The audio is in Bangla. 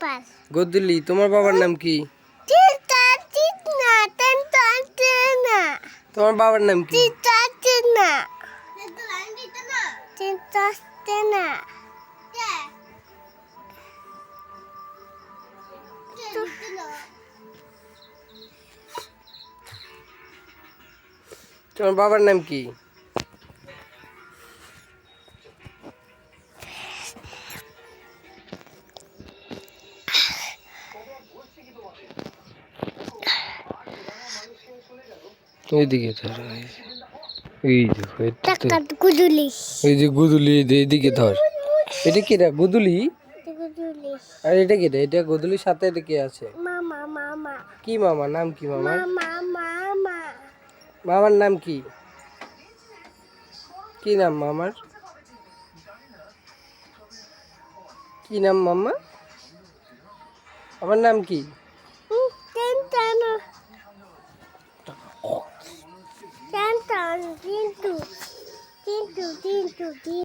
পাল গদুলি তোমার বাবার নাম কি? তোমার বাবার নাম কি? তোমার বাবার নাম কি? ওইদিকে ধর এই দেখো এই যে গুদুলি। এইদিকে ধর। এটা কি রে গুদুলি? আর এটা কি রে এটা গুদুলির সাথে এটা কি আছে? মামা মামা। কি মামা নাম কি মামা? মামা মামার নাম কি? কি নাম মামার? কি নাম মামা? আমার নাম কি? Cuti.